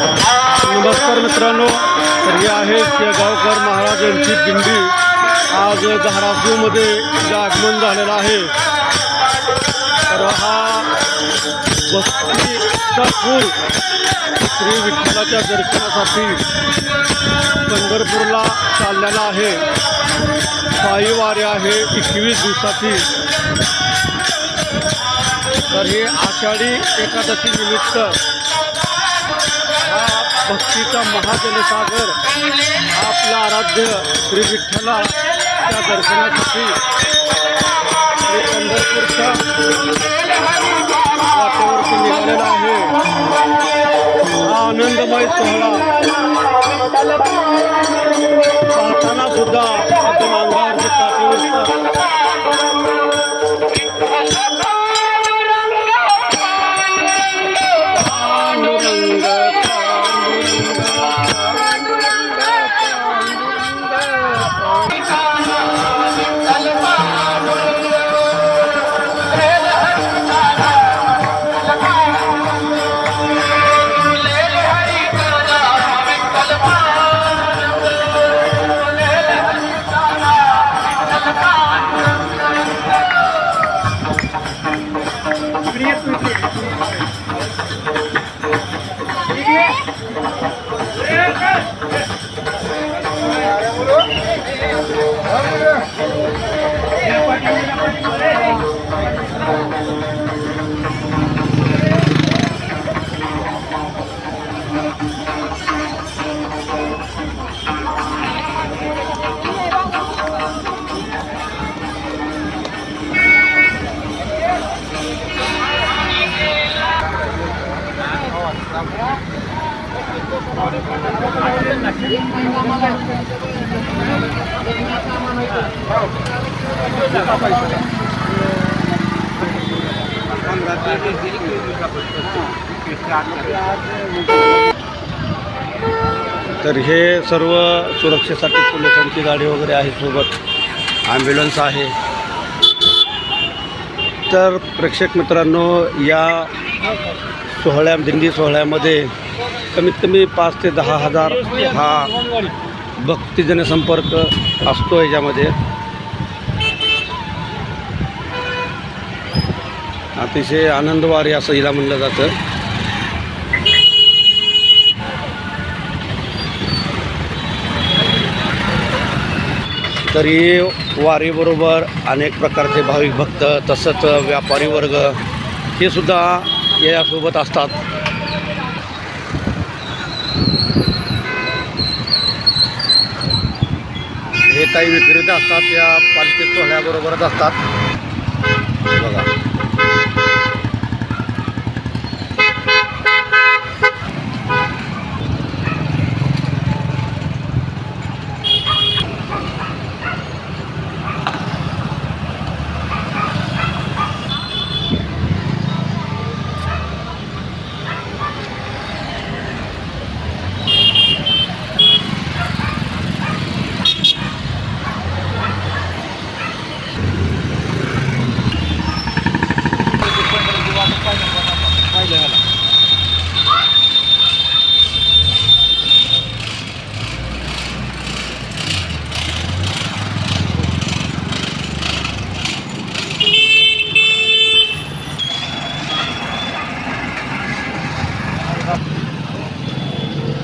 नमस्कार मित्रांनो तर आहेत आहे शेगावकर महाराजांची दिंडी. आज धाराशिवमध्ये आगमन झालेलं आहे. तर हा भक्तीचा पूल श्री विठ्ठलाच्या दर्शनासाठी पंढरपूरला चाललेला आहे. साई वारे आहे एकवीस दिवसाची. तर हे आषाढी एकादशी निमित्त भक्तीचा महाजनसागर हा आपला आराध्य श्री विठ्ठला त्या दर्शनासाठी श्री पंढरपूरच्या वाटेवरती निघालेला आहे. हा आनंदमय सोहळा पाहताना सुद्धा आपण अंगावरती Gracias. तर हे सर्व सुरक्षेसाठी पोलिसांची गाडी वगैरे आहे सोबत. ॲम्ब्युलन्स आहे. तर प्रेक्षक मित्रांनो या सोहळ्या दिंडी सोहळ्यामध्ये कमीत कमी पाच ते दहा हजार हा भक्तिजन संपर्क असतो याच्यामध्ये. अतिशय आनंदवारी असं हिला म्हणलं जातं. तरी वारीबरोबर अनेक प्रकारचे भाविक भक्त तसंच व्यापारी वर्ग हे सुद्धा यासोबत असतात. हे काही विक्रेते असतात या पालखी सोहळ्याबरोबरच असतात.